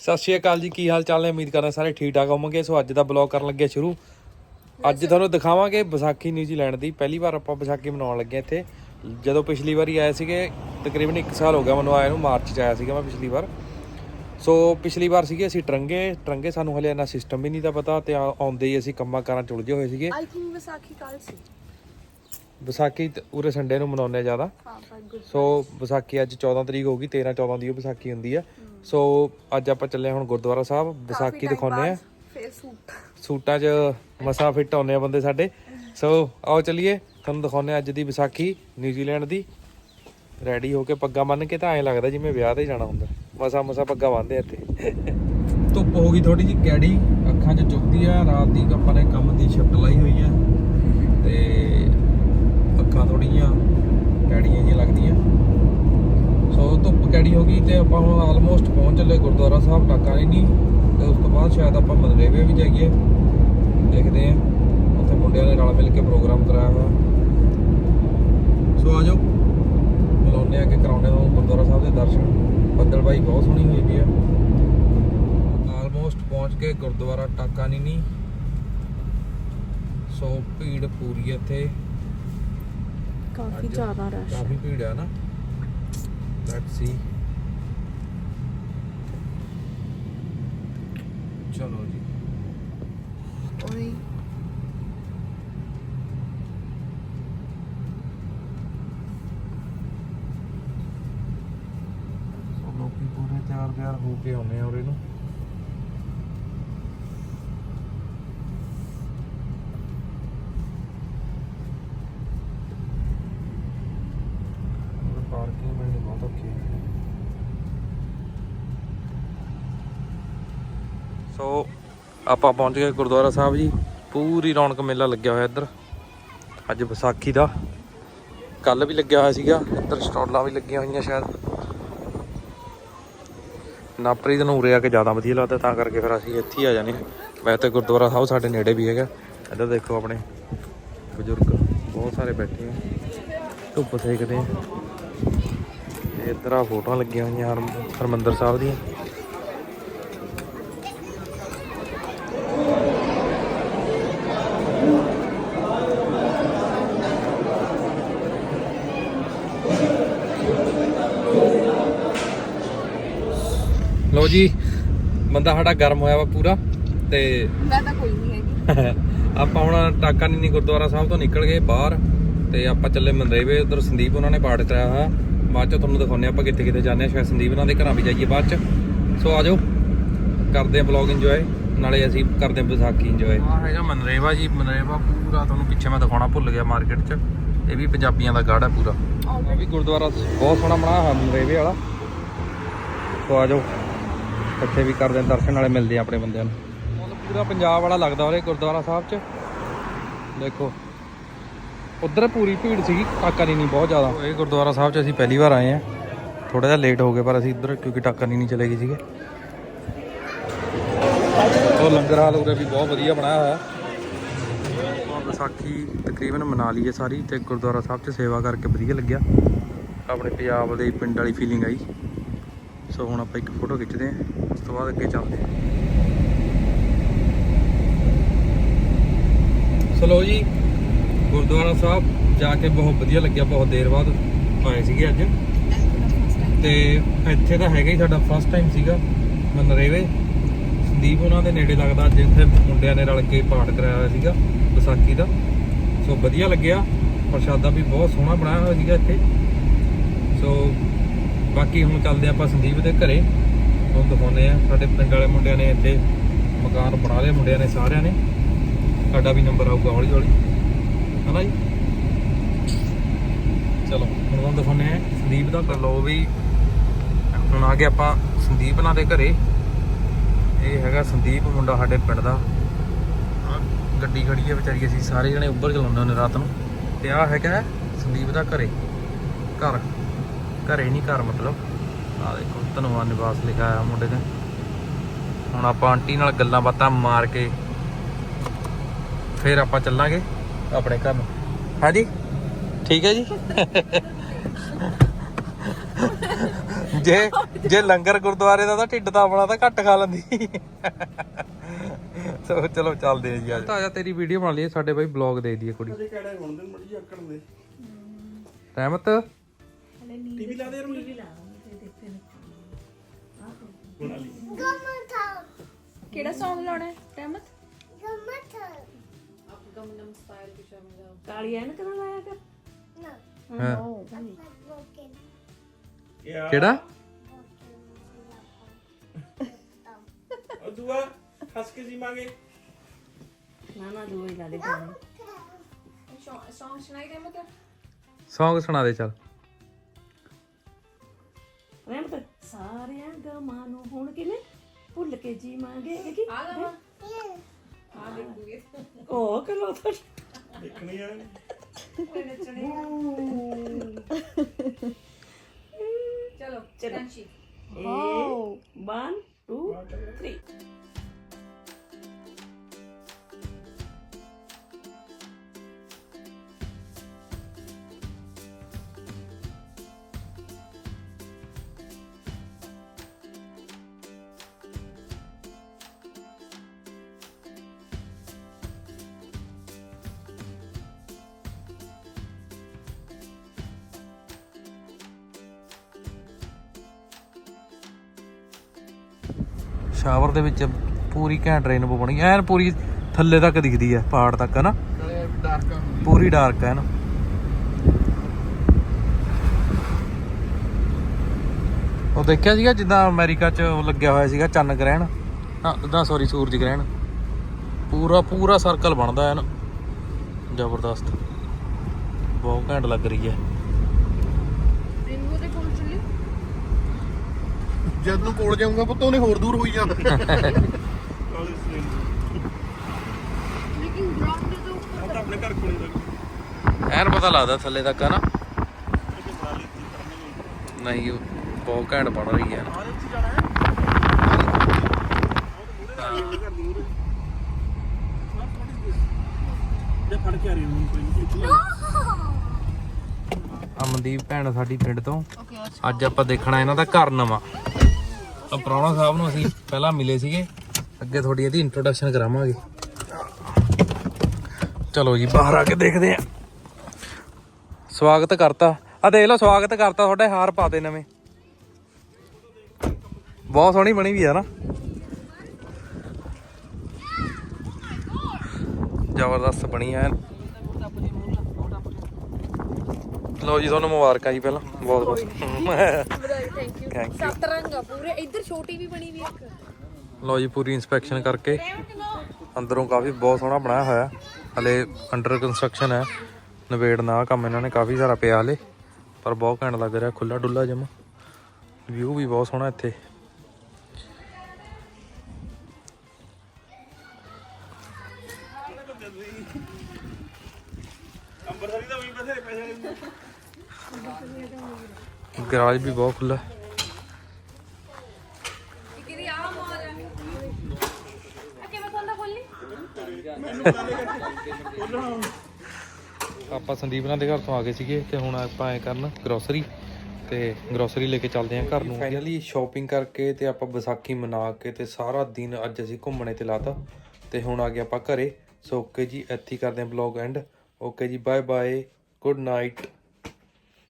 ਸਤਿ ਸ਼੍ਰੀ ਅਕਾਲ ਜੀ, ਕੀ ਹਾਲ ਚਾਲ ਨੇ? ਉਮੀਦ ਕਰਦਾ ਸਾਰੇ ਠੀਕ ਠਾਕ ਹੋਵੋਗੇ। ਸੋ ਅੱਜ ਦਾ ਬਲੌਗ ਕਰਨ ਲੱਗੇ ਸ਼ੁਰੂ। ਅੱਜ ਤੁਹਾਨੂੰ ਦਿਖਾਵਾਂਗੇ ਵਿਸਾਖੀ ਨਿਊਜ਼ੀਲੈਂਡ ਦੀ। ਪਹਿਲੀ ਵਾਰ ਆਪਾਂ ਵਿਸਾਖੀ ਮਨਾਉਣ ਲੱਗੇ ਹਾਂ ਇੱਥੇ। ਜਦੋਂ ਪਿਛਲੀ ਵਾਰੀ ਆਏ ਸੀਗੇ, ਤਕਰੀਬਨ 1 ਸਾਲ ਹੋ ਗਿਆ ਮੈਨੂੰ ਆਇਆ ਨੂੰ, ਮਾਰਚ ਚ ਆਇਆ ਸੀਗਾ ਮੈਂ ਪਿਛਲੀ ਵਾਰ। ਸੋ ਪਿਛਲੀ ਵਾਰ ਸੀਗੇ ਅਸੀਂ ਟਰੰਗੇ। ਟਰੰਗੇ ਸਾਨੂੰ ਹਲੇ ਇੰਨਾ ਸਿਸਟਮ ਵੀ ਨਹੀਂ ਤਾਂ ਪਤਾ ਤੇ ਆਉਂਦੇ ਹੀ ਅਸੀਂ ਕੰਮਾਂ ਕਾਰਾਂ ਚ ਉਲਝੇ ਹੋਏ ਸੀਗੇ। ਆਈ ਥਿੰਕ ਵਿਸਾਖੀ ਕੱਲ ਸੀ। ਵਿਸਾਖੀ ਤੇ ਉਰੇ ਸੰਡੇ ਨੂੰ ਮਨਾਉਂਦੇ ਆ ਜ਼ਿਆਦਾ। ਸੋ ਵਿਸਾਖੀ ਅੱਜ 14 ਤਰੀਕ ਹੋ ਗਈ 13 14 ਦੀ ਉਹ ਵਿਸਾਖੀ ਹੁੰਦੀ ਆ। ਸੋ ਅੱਜ ਆਪਾਂ ਚੱਲੇ ਹਾਂ ਹੁਣ ਗੁਰਦੁਆਰਾ ਸਾਹਿਬ ਵਿਸਾਖੀ ਦਿਖਾਉਂਦੇ ਆ। ਫੇਰ ਸੂਟ। ਸੂਟਾਂ 'ਚ ਮਸਾ ਫਿੱਟ ਆਉਂਦੇ ਆ ਬੰਦੇ ਸਾਡੇ। ਸੋ ਆਓ ਚਲਿਏ ਤੁਹਾਨੂੰ ਦਿਖਾਉਂਦੇ ਆ ਅੱਜ ਦੀ ਵਿਸਾਖੀ ਨਿਊਜ਼ੀਲੈਂਡ ਦੀ। ਰੈਡੀ ਹੋ ਕੇ ਪੱਗਾਂ ਬੰਨ ਕੇ ਤਾਂ ਐਂ ਲੱਗਦਾ ਜਿਵੇਂ ਵਿਆਹ ਤੇ ਜਾਣਾ ਹੁੰਦਾ। ਮਸਾ ਮਸਾ ਪੱਗਾਂ ਬੰਨਦੇ ਆ ਇੱਥੇ। ਧੁੱਪ ਹੋ ਗਈ ਥੋੜੀ ਜੀ ਕੈੜੀ ਅੱਖਾਂ 'ਚ ਚੁੱਭਦੀ ਆ ਰਾਤ ਦੀ ਆਪਾਂ ਨੇ ਕੰਮ ਦੀ ਸ਼ਿਫਟ ਲਾਈ ਹੋਈ ਆ ਤੇ ਅੱਖਾਂ ਥੋੜੀਆਂ ਕੈੜੀਆਂ ਜਿਹੀਆਂ ਲੱਗਦੀਆਂ ਸੋ ਧੁੱਪ ਕੈੜੀ ਹੋ ਗਈ ਤੇ ਆਪਾਂ ਹੁਣ ਆਲਮੋਸਟ ਪਹੁੰਚ ਚੱਲੇ ਗੁਰਦੁਆਰਾ ਸਾਹਿਬ ਟਾਕਾ ਨਹੀਂ ਤੇ ਉਸ ਤੋਂ ਬਾਅਦ ਸ਼ਾਇਦ ਆਪਾਂ ਮਦਰੇਵੇ ਵੀ ਜਾਈਏ। ਦੇਖਦੇ ਆਂ ਉੱਥੇ ਮੁੰਡਿਆਂ ਨੇ ਨਾਲ ਮਿਲ ਕੇ ਪ੍ਰੋਗਰਾਮ ਕਰਾਇਆ ਹੋਇਆ। ਸੋ ਆਜੋ ਬੁਲਾਉਂਦੇ ਆ ਕਿ ਕਰਾਉਂਦੇ ਹਾਂ ਗੁਰਦੁਆਰਾ ਸਾਹਿਬ ਦੇ ਦਰਸ਼ਨ। ਬੱਦਲ ਬਾਈ ਬਹੁਤ ਸੋਹਣੀ ਹੋਈ ਪਈ ਆ। ਆਲਮੋਸਟ ਪਹੁੰਚ ਗਏ ਗੁਰਦੁਆਰਾ ਟਾਕਾ ਨਹੀਂ ਸੋ ਭੀੜ ਪੂਰੀ ਇੱਥੇ। ਕਾਫੀ ਜ਼ਿਆਦਾ ਰਸ਼ ਕਾਫੀ ਭੀੜ ਆ ਨਾ। ਲੈਟਸ ਸੀ ਚਲੋ ਜੀ। ਓਏ ਸੋ ਲੋਕੀ ਪੂਰੇ ਤਿਆਰ ਬਿਆਰ ਹੋ ਕੇ ਆਉਨੇ ਆ ਉਰੇ ਨੂੰ ਪਾਰਕਿੰਗ ਮਿਲਣੀ ਬਹੁਤ ਔਖੀ ਹੈ ਸੋ ਆਪਾਂ ਪਹੁੰਚ ਗਏ ਗੁਰਦੁਆਰਾ ਸਾਹਿਬ ਜੀ। ਪੂਰੀ ਰੌਣਕ ਮੇਲਾ ਲੱਗਿਆ ਹੋਇਆ ਇੱਧਰ। ਅੱਜ ਵਿਸਾਖੀ ਦਾ। ਕੱਲ ਵੀ ਲੱਗਿਆ ਹੋਇਆ ਸੀਗਾ। ਇੱਧਰ ਸਟਾਲਾਂ ਵੀ ਲੱਗੀਆਂ ਹੋਈਆਂ ਸ਼ਾਇਦ। ਨਾਪਰੀ ਨੂੰ ਨੂਰੇ ਆ ਕੇ ਜ਼ਿਆਦਾ ਵਧੀਆ ਲੱਗਦਾ, ਤਾਂ ਕਰਕੇ ਫਿਰ ਅਸੀਂ ਇੱਥੇ ਹੀ ਆ ਜਾਂਦੇ ਹਾਂ। ਵੈਸੇ ਤਾਂ ਗੁਰਦੁਆਰਾ ਸਾਹਿਬ ਸਾਡੇ ਨੇੜੇ ਵੀ ਹੈਗਾ। ਇੱਧਰ ਦੇਖੋ ਆਪਣੇ ਬਜ਼ੁਰਗ, ਬਹੁਤ ਸਾਰੇ ਬੈਠੇ ਆ। ਧੁੱਪ ਸੇਕਦੇ ਆ। ਤੇ ਇੱਧਰ ਆ ਫੋਟੋਆਂ ਲੱਗੀਆਂ ਹੋਈਆਂ ਹਰ ਹਰਮੰਦਰ ਸਾਹਿਬ ਦੀਆਂ ਲੋ ਜੀ ਬੰਦਾ ਸਾਡਾ ਗਰਮ ਹੋਇਆ ਵਾ ਪੂਰਾ ਤੇ ਮੈਂ ਤਾਂ ਕੋਈ ਨਹੀਂ ਹੈਗੀ। ਆਪਾਂ ਹੁਣ ਟਾਕਾ ਨੀਨੀ ਗੁਰਦੁਆਰਾ ਸਾਹਿਬ ਤੋਂ ਨਿਕਲ ਗਏ ਬਾਹਰ ਤੇ ਆਪਾਂ ਚੱਲੇ ਮੰਦਰੇਵੇ ਉਧਰ ਸੰਦੀਪ ਉਹਨਾਂ ਨੇ ਪਾਠ ਕਰਾਇਆ ਹੋਇਆ। ਬਾਅਦ ਚ ਤੁਹਾਨੂੰ ਦਿਖਾਉਂਦੇ ਆਪਾਂ ਕਿੱਥੇ ਕਿੱਥੇ ਜਾਂਦੇ ਆ ਸ਼ਾਇਦ ਸੰਦੀਪ ਉਹਨਾਂ ਦੇ ਘਰਾਂ ਵੀ ਜਾਈਏ ਬਾਅਦ ਚ। ਸੋ ਆਜੋ ਕਰਦੇ ਆ ਵਲੌਗ ਇੰਜੋਏ ਨਾਲੇ ਅਸੀਂ ਕਰਦੇ ਆ ਵਿਸਾਖੀ ਇੰਜੋਏ ਆ ਹੈਗਾ ਮਨਰੇਵਾ ਜੀ ਮਨਰੇਵਾ ਪੂਰਾ ਤੁਹਾਨੂੰ ਪਿੱਛੇ ਮੈਂ ਦਿਖਾਉਣਾ ਭੁੱਲ ਗਿਆ ਮਾਰਕੀਟ ਚ। ਇਹ ਵੀ ਪੰਜਾਬੀਆਂ ਦਾ ਗਾੜ ਹੈ ਪੂਰਾ। ਆ ਵੀ ਗੁਰਦੁਆਰਾ ਬਹੁਤ ਸੋਹਣਾ ਬਣਾਇਆ ਹੋਇਆ ਮਨਰੇਵੇ ਵਾਲਾ। ਸੋ ਆਜੋ ਇੱਥੇ ਵੀ ਕਰਦੇ ਆ ਦਰਸ਼ਨ ਨਾਲੇ ਮਿਲਦੇ ਆ ਆਪਣੇ ਬੰਦਿਆਂ ਨੂੰ। ਪੂਰਾ ਪੰਜਾਬ ਵਾਲਾ ਲੱਗਦਾ ਉਰੇ ਗੁਰਦੁਆਰਾ ਸਾਹਿਬ 'ਚ। ਦੇਖੋ ਉਧਰ ਪੂਰੀ ਭੀੜ ਸੀਗੀ ਟਾਕਾ ਨਹੀਂ ਬਹੁਤ ਜ਼ਿਆਦਾ। ਇਹ ਗੁਰਦੁਆਰਾ ਸਾਹਿਬ 'ਚ ਅਸੀਂ ਪਹਿਲੀ ਵਾਰ ਆਏ ਆ। ਥੋੜਾ ਜਿਹਾ ਲੇਟ ਹੋ ਗਏ ਪਰ ਅਸੀਂ ਇੱਧਰ ਕਿਉਂਕਿ ਟਾਕਾ ਨਹੀਂ ਚਲੇ ਗਏ ਸੀਗੇ। ਉਹ ਲੰਗਰ ਹਾਲ ਉਰੇ ਵੀ ਬਹੁਤ ਵਧੀਆ ਬਣਾਇਆ ਹੋਇਆ। ਵਿਸਾਖੀ ਤਕਰੀਬਨ ਮਨਾ ਲਈ ਹੈ ਸਾਰੀ ਤੇ ਗੁਰਦੁਆਰਾ ਸਾਹਿਬ 'ਚ ਸੇਵਾ ਕਰਕੇ ਵਧੀਆ ਲੱਗਿਆ। ਆਪਣੇ ਪੰਜਾਬ ਦੇ ਪਿੰਡ ਵਾਲੀ ਫੀਲਿੰਗ ਆਈ। ਸੋ ਹੁਣ ਆਪਾਂ ਇੱਕ ਫੋਟੋ ਖਿੱਚਦੇ ਹਾਂ। ਉਸ ਤੋਂ ਬਾਅਦ ਅੱਗੇ ਚੱਲਦੇ ਹਾਂ। ਚਲੋ ਜੀ, ਗੁਰਦੁਆਰਾ ਸਾਹਿਬ ਜਾ ਕੇ ਬਹੁਤ ਵਧੀਆ ਲੱਗਿਆ, ਬਹੁਤ ਦੇਰ ਬਾਅਦ ਆਏ ਸੀਗੇ ਅੱਜ। ਤੇ ਇੱਥੇ ਤਾਂ ਹੈਗਾ ਹੀ ਸਾਡਾ ਫਸਟ ਟਾਈਮ ਸੀਗਾ ਮਨਰੇਵੇ। ਸੰਦੀਪ ਉਹਨਾਂ ਦੇ ਨੇੜੇ ਲੱਗਦਾ ਜਿੱਥੇ ਮੁੰਡਿਆਂ ਨੇ ਰਲ ਕੇ ਪਾਠ ਕਰਾਇਆ ਹੋਇਆ ਸੀਗਾ, ਵਿਸਾਖੀ ਦਾ। ਸੋ ਵਧੀਆ ਲੱਗਿਆ, ਪ੍ਰਸ਼ਾਦਾ ਵੀ ਬਹੁਤ ਸੋਹਣਾ ਬਣਾਇਆ ਹੋਇਆ ਸੀਗਾ ਇੱਥੇ। ਸੋ ਬਾਕੀ ਹੁਣ ਚੱਲਦੇ ਆਪਾਂ ਸੰਦੀਪ ਦੇ ਘਰੇ। ਹੁਣ ਦਿਖਾਉਂਦੇ ਆ ਸਾਡੇ ਪਿੰਡ ਵਾਲੇ ਮੁੰਡਿਆਂ ਨੇ ਇੱਥੇ ਮਕਾਨ ਬਣਾ ਲਏ, ਮੁੰਡਿਆਂ ਨੇ ਸਾਰਿਆਂ ਨੇ। ਸਾਡਾ ਵੀ ਨੰਬਰ ਆਊਗਾ ਹੌਲੀ ਹੌਲੀ ਹਨਾ ਜੀ? ਚਲੋ, ਹੁਣ ਤੁਹਾਨੂੰ ਦਿਖਾਉਂਦੇ ਆ ਸੰਦੀਪ ਦਾ ਕਰ ਲਓ ਵੀ, ਹੁਣ ਆ ਗਏ ਆਪਾਂ ਸੰਦੀਪ ਨਾਲ ਦੇ ਘਰੇ। ਇਹ ਹੈਗਾ ਸੰਦੀਪ, ਮੁੰਡਾ ਸਾਡੇ ਪਿੰਡ ਦਾ। ਆਹ ਗੱਡੀ ਖੜੀ ਹੈ ਵਿਚਾਰੀ, ਅਸੀਂ ਸਾਰੇ ਜਣੇ ਉੱਭਰ ਚਲਾਉਂਦੇ ਹੁੰਦੇ ਰਾਤ ਨੂੰ। ਤੇ ਆ ਹੈਗਾ ਸੰਦੀਪ ਦਾ ਘਰੇ। ਘਰ। ਘਰੇ ਨਹੀਂ ਘਰ ਮਤਲਬ। ਆ ਦੇਖੋ। ਧਨਵਾ ਨਿਵਾਸ ਲਿਖਿਆ ਆ ਮੁੰਡੇ ਤੇ ਹੁਣ ਆਪਾਂ ਆਂਟੀ ਨਾਲ ਗੱਲਾਂ ਬਾਤਾਂ ਮਾਰ ਕੇ ਫਿਰ ਆਪਾਂ ਚੱਲਾਂਗੇ ਆਪਣੇ ਘਰ ਨੂੰ। ਹਾਂਜੀ? ਠੀਕ ਹੈ ਜੀ? ਜੇ ਜੇ ਲੰਗਰ ਗੁਰਦੁਆਰੇ ਦਾ ਤਾਂ ਢਿੱਡ ਤਾਂ ਆਪਣਾ ਤਾਂ ਘੱਟ ਖਾ ਲੈਂਦੀ। ਸੋ ਚਲੋ ਚੱਲਦੇ ਆ ਜੀ ਅੱਜ। ਤਾਂ ਤੇਰੀ ਵੀਡੀਓ ਬਣਾ ਲਈਏ ਸਾਡੇ ਬਾਈ ਬਲੌਗ ਦੇ ਦਈਏ ਕੁੜੀ। ਉਹਦੇ ਕਿਹੜੇ ਹੁੰਦੇ ਨੇ ਮੜੀ ਆਕੜ ਦੇ ਰਹਿਮਤ? ਟੀਵੀ ਲਾ ਦੇ ਯਾਰ ਟੀਵੀ ਲਾ ਬਣਾ ਲਈ ਕਿਹੜਾ Song ਲਾਉਣਾ ਹੈ? ਰਹਿਮਤ? ਕਾਲੀ ਐਨਕ ਨਾ ਲਾਇਆ ਕਰ ਹਾਂ। ਯਾ ਕਿਹੜਾ? ਉਹ ਦੁਆ ਹੱਸ ਕੇ ਜੀ ਮਾਂਗੇ ਨਾ ਨਾ ਦੋ ਹੀ ਲਾ ਦੇ Song ਸੁਣਾ ਦੇ ਚੱਲ। ਰਹਿਮਤ ਸਾਰਿਆਂ ਗਮਾਂ ਨੂੰ ਹੁਣ ਕਿਵੇਂ? ਭੁੱਲ ਕੇ ਜੀ ਮੰਗੇ ਇਹ ਕੀ? ਆ ਗਾ ਆ ਦੇਖੂਗੇ। ਉਹ ਕਲੋ ਤਾਂ ਦੇਖਣੀ ਆ। ਚਲੋ ਚਲੋ। ਇਹ 1 2 3 ਸ਼ਾਵਰ ਦੇ ਵਿੱਚ ਪੂਰੀ ਘੈਂਟ ਰੇਨਬੋ ਬਣੀ ਐਨ ਪੂਰੀ ਥੱਲੇ ਤੱਕ ਦਿਖਦੀ ਹੈ ਪਹਾੜ ਤੱਕ ਹੈ ਨਾ ਪੂਰੀ ਡਾਰਕ ਹੈ ਨਾ ਉਹ ਦੇਖਿਆ ਸੀਗਾ ਜਿੱਦਾਂ ਅਮਰੀਕਾ 'ਚ ਲੱਗਿਆ ਹੋਇਆ ਸੀਗਾ ਚੰਨ ਗ੍ਰਹਿਣ? ਹਾਂ ਉਦਾਂ ਸੌਰੀ ਸੂਰਜ ਗ੍ਰਹਿਣ। ਪੂਰਾ ਪੂਰਾ ਸਰਕਲ ਬਣਦਾ ਹੈ ਨਾ ਜ਼ਬਰਦਸਤ। ਬਹੁਤ ਘੈਂਟ ਲੱਗ ਰਹੀ ਹੈ ਰਿੰਗੂ ਦੇ ਕੋਲ ਚੱਲੀ ਜਦ ਨੂੰ ਕੋਲ ਜਾਊਂਗਾ ਪੁੱਤ ਉਹਨੇ ਹੋਰ ਦੂਰ ਹੋਈ ਜਾਂਦਾ। ਲੇਕਿਨ ਗਰਾਊਂਡ ਦੇ ਤੋਂ ਉੱਪਰ ਉਹ ਤਾਂ ਆਪਣੇ ਘਰ ਕੋਲੇ ਦਾ ਐਨ ਪਤਾ ਲੱਗਦਾ ਥੱਲੇ ਤੱਕ ਹੈ ਨਾ। ਨਹੀਂ। ਉਹ ਬਹੁਤ ਘੈਂਟ ਬਣ ਰਹੀ ਹੈ? ਜੇ ਫੜ ਕੇ ਆ ਰਹੀ ਹਾਂ ਕੋਈ ਨਹੀਂ। ਅਮਨਦੀਪ ਭੈਣ ਸਾਡੀ ਪਿੰਡ ਤੋਂ। ਅੱਜ ਆਪਾਂ ਦੇਖਣਾ ਇਹਨਾਂ ਦਾ ਘਰ ਨਵਾਂ। ਆ ਸਾਹਿਬ ਨੂੰ ਅਸੀਂ ਪਹਿਲਾਂ ਮਿਲੇ ਸੀਗੇ। ਅੱਗੇ ਤੁਹਾਡੀ ਇਹਦੀ ਇੰਟਰੋਡਕਸ਼ਨ ਕਰਾਵਾਂਗੇ। ਚਲੋ ਜੀ, ਬਾਹਰ ਆ ਕੇ ਦੇਖਦੇ ਆ ਸਵਾਗਤ ਕਰਤਾ। ਆ ਦੇਖ ਲਓ, ਸਵਾਗਤ ਕਰਤਾ ਤੁਹਾਡੇ, ਹਾਰ ਪਾਤੇ ਨਵੇਂ। ਬਹੁਤ ਸੋਹਣੀ ਬਣੀ ਵੀ ਆ ਨਾ। ਜ਼ਬਰਦਸਤ ਬਣੀ ਐ ਲਓ ਜੀ ਤੁਹਾਨੂੰ ਮੁਬਾਰਕਾਂ ਜੀ ਪਹਿਲਾਂ। ਬਹੁਤ ਬਹੁਤ। Thank you Thank you. ਸੱਤ ਰੰਗ ਆ ਪੂਰੇ। ਇੱਧਰ ਛੋਟੀ ਵੀ ਬਣੀ ਵੀ ਇੱਕ। ਲਓ ਜੀ ਪੂਰੀ ਇਨਸਪੈਕਸ਼ਨ ਕਰਕੇ। ਅੰਦਰੋਂ ਕਾਫੀ ਬਹੁਤ ਸੋਹਣਾ ਬਣਾਇਆ ਹੋਇਆ। ਹਲੇ ਅੰਡਰ ਕੰਸਟਰਕਸ਼ਨ ਹੈ। ਨਵੇੜਨਾ ਕੰਮ ਇਹਨਾਂ ਨੇ ਕਾਫੀ ਸਾਰਾ ਪਿਆ ਹਲੇ। ਪਰ ਬਹੁਤ ਘੈਂਟ ਲੱਗ ਰਿਹਾ ਖੁੱਲਾ ਡੁੱਲਾ ਜਮ ਵਿਊ ਵੀ ਬਹੁਤ ਸੋਹਣਾ ਇੱਥੇ। ਅੰਬਰਸਰੀ ਦਾ ਵੀ ਬਥੇਰੇ ਪੈਸੇ ਲੈਂਦੇ ਗਰਾਜ ਵੀ ਬਹੁਤ ਖੁੱਲਾ ਕਿਹਦੀ ਆ ਮੋਰ ਆ? ਕਿਵੇਂ ਖੋਲਦਾ ਖੋਲੀ? ਆਪਾਂ ਸੰਦੀਪ ਨਾਲ ਦੇ ਘਰ ਤੋਂ ਆ ਗਏ ਸੀਗੇ ਤੇ ਹੁਣ ਆਪਾਂ ਐ ਕਰਨ ਗਰੋਸਰੀ ਤੇ ਗਰੋਸਰੀ ਲੈ ਕੇ ਚੱਲਦੇ ਆਂ ਘਰ ਨੂੰ। ਫਾਈਨਲੀ ਸ਼ਾਪਿੰਗ ਕਰਕੇ ਤੇ ਆਪਾਂ ਵਿਸਾਖੀ ਮਨਾ ਕੇ ਤੇ ਸਾਰਾ ਦਿਨ ਅੱਜ ਅਸੀਂ ਘੁੰਮਣੇ ਤੇ ਲਾਤਾ। ਤੇ ਹੁਣ ਆ ਗਏ ਆਪਾਂ ਘਰੇ। ਸੋ ਓਕੇ ਜੀ ਇੱਥੇ ਕਰਦੇ ਆਂ ਬਲੌਗ ਐਂਡ ਓਕੇ ਜੀ ਬਾਏ ਬਾਏ ਗੁੱਡ ਨਾਈਟ